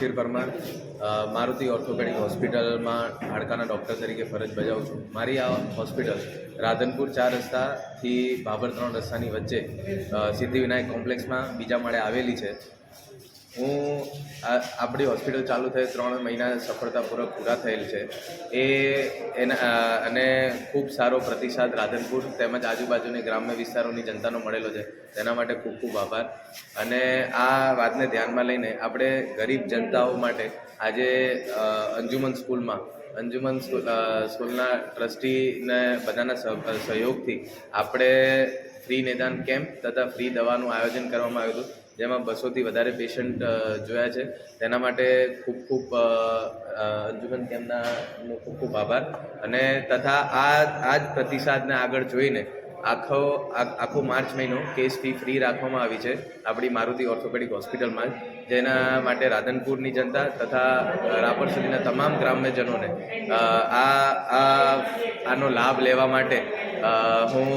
શિર Parmar Maruti orthopaedic હોસ્પિટલમાં હાડકાના doctor તરીકે ફરજ બજાવું છું. મારી આ હોસ્પિટલ રાધનપુર ચાર રસ્તાથી બાબર ત્રણ રસ્તાની વચ્ચે સિદ્ધિવિનાયક કોમ્પ્લેક્સમાં બીજા માળે આવેલી છે. હું આપણી હોસ્પિટલ ચાલુ થઈ ત્રણ મહિના સફળતાપૂર્વક પૂરા થયેલ છે. એ એના અને ખૂબ સારો પ્રતિસાદ રાધનપુર તેમજ આજુબાજુની ગ્રામ્ય વિસ્તારોની જનતાનો મળેલો છે. તેના માટે ખૂબ ખૂબ આભાર. અને આ વાતને ધ્યાનમાં લઈને આપણે ગરીબ જનતાઓ માટે આજે અંજુમન સ્કૂલમાં, અંજુમન સ્કૂલ સ્કૂલના ટ્રસ્ટીને બધાના સહ- સહયોગથી આપણે ફ્રી નિદાન કેમ્પ તથા ફ્રી દવાનું આયોજન કરવામાં આવ્યું હતું, જેમાં બસોથી વધારે પેશન્ટ જોયા છે. તેના માટે ખૂબ ખૂબ અંજુમન કેમ્પના ખૂબ ખૂબ આભાર. અને તથા આ આ જ પ્રતિસાદને આગળ જોઈને આખો આખો માર્ચ મહિનો કેસ ફી ફ્રી રાખવામાં આવી છે આપણી મારુતિ ઓર્થોપેડિક હોસ્પિટલમાં જેના માટે રાધનપુરની જનતા તથા રાપર સુધીના તમામ ગ્રામ્યજનોને આ, આનો લાભ લેવા માટે હું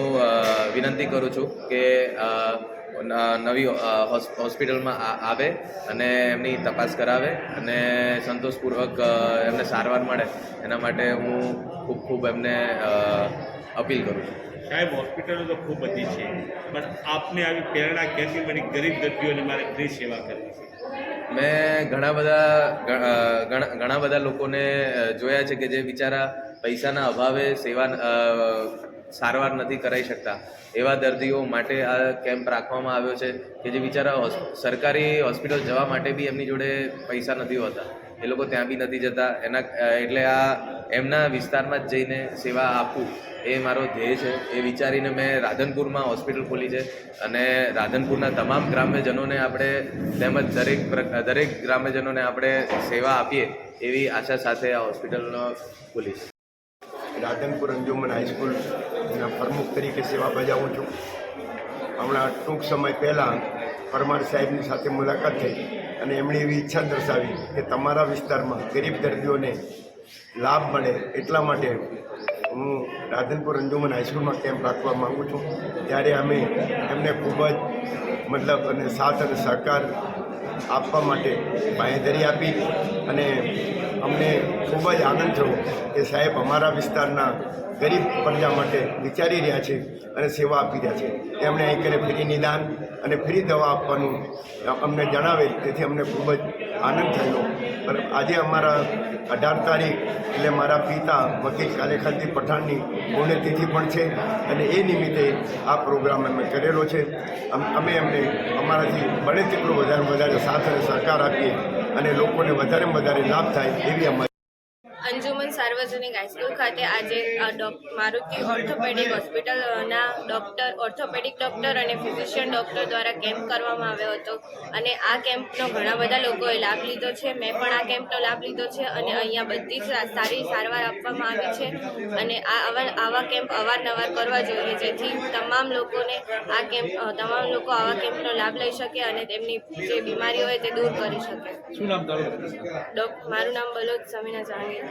વિનંતી કરું છું કે નવી હોસ્પિટલમાં આવે અને એમની તપાસ કરાવે અને સંતોષપૂર્વક એમને સારવાર મળે. એના માટે હું ખૂબ ખૂબ એમને અપીલ કરું છું. સાહેબ હોસ્પિટલો તો ખૂબ બધી છે પણ આપને આવી પ્રેરણા ક્યાંથી મારી ગરીબ દર્દીઓને મારે ફ્રી સેવા કરવી છે. મેં ઘણા બધા ઘણા બધા લોકોને જોયા છે કે જે બિચારા પૈસાના અભાવે સેવા સારવાર નથી કરાવી શકતા. એવા દર્દીઓ માટે આ કેમ્પ રાખવામાં આવ્યો છે કે જે બિચારા સરકારી હોસ્પિટલ જવા માટે બી એમની જોડે પૈસા નથી હોતા. એ લોકો ત્યાં બી નથી જતા. એના, એટલે આ એમના વિસ્તારમાં જ જઈને સેવા આપવું એ મારો ધ્યેય છે. એ વિચારીને મેં રાધનપુરમાં હોસ્પિટલ ખોલી છે અને રાધનપુરના તમામ ગ્રામ્યજનોને આપણે તેમજ દરેક દરેક ગ્રામ્યજનોને આપણે સેવા આપીએ એવી આશા સાથે આ હોસ્પિટલનો ખોલીશ રાધનપુર અંજુમન હાઈસ્કૂલના પ્રમુખ તરીકે સેવા બજાવું છું. હમણાં ટૂંક સમય પહેલાં પરમાર સાહેબની સાથે મુલાકાત થઈ અને એમણે એવી ઈચ્છા દર્શાવી કે તમારા વિસ્તારમાં ગરીબ દર્દીઓને લાભ મળે એટલા માટે હું રાધનપુર અંજુમન હાઈસ્કૂલમાં કેમ્પ રાખવા માગું છું. ત્યારે અમે એમને ખૂબ જ મતલબ અને સાથ અને સહકાર આપવા માટે બાંહેધરી આપી અને અમને ખૂબ જ આનંદ થયો કે સાહેબ અમારા વિસ્તારના ગરીબ પ્રજા માટે વિચારી રહ્યા છે અને સેવા આપી રહ્યા છે. એમણે અહીં કરે ફ્રી નિદાન અને ફ્રી દવા આપવાનું અમને જણાવેલ તેથી અમને ખૂબ જ આનંદ થયો અને આજે અમારા અઢાર તારીખ એટલે મારા પિતા વકીલ કાલેખાનજી પઠાણની પુણ્યતિથિ પણ છે અને એ નિમિત્તે આ પ્રોગ્રામ અમે કરેલો છે. અમ- અમે એમને અમારાથી બને તેટલો વધારે વધારે સાથ અને સહકાર આપીએ અને લોકોને વધારે વધારે લાભ થાય એવી અમારી અંજુમન સાર્વજનિક હાઈસ્કૂલ ખાતે આજે મારુતિ ઓર્થોપેડિક હોસ્પિટલના ડૉક્ટર, ઓર્થોપેડિક ડૉક્ટર અને ફિઝિશિયન ડૉક્ટર દ્વારા કેમ્પ કરવામાં આવ્યો હતો. અને આ કેમ્પનો ઘણા બધા લોકોએ લાભ લીધો છે. મેં પણ આ કેમ્પનો લાભ લીધો છે અને અહીંયા બધી જ સારી સારવાર આપવામાં આવી છે. અને આ આવા કેમ્પ અવારનવાર કરવા જોઈએ, જેથી તમામ લોકોને આ કેમ્પ તમામ લોકો આવા કેમ્પનો લાભ લઈ શકે અને તેમની જે બીમારી હોય તે દૂર કરી શકે. શું નામ તારું? મારું નામ બલોચ સમીના જાણીએ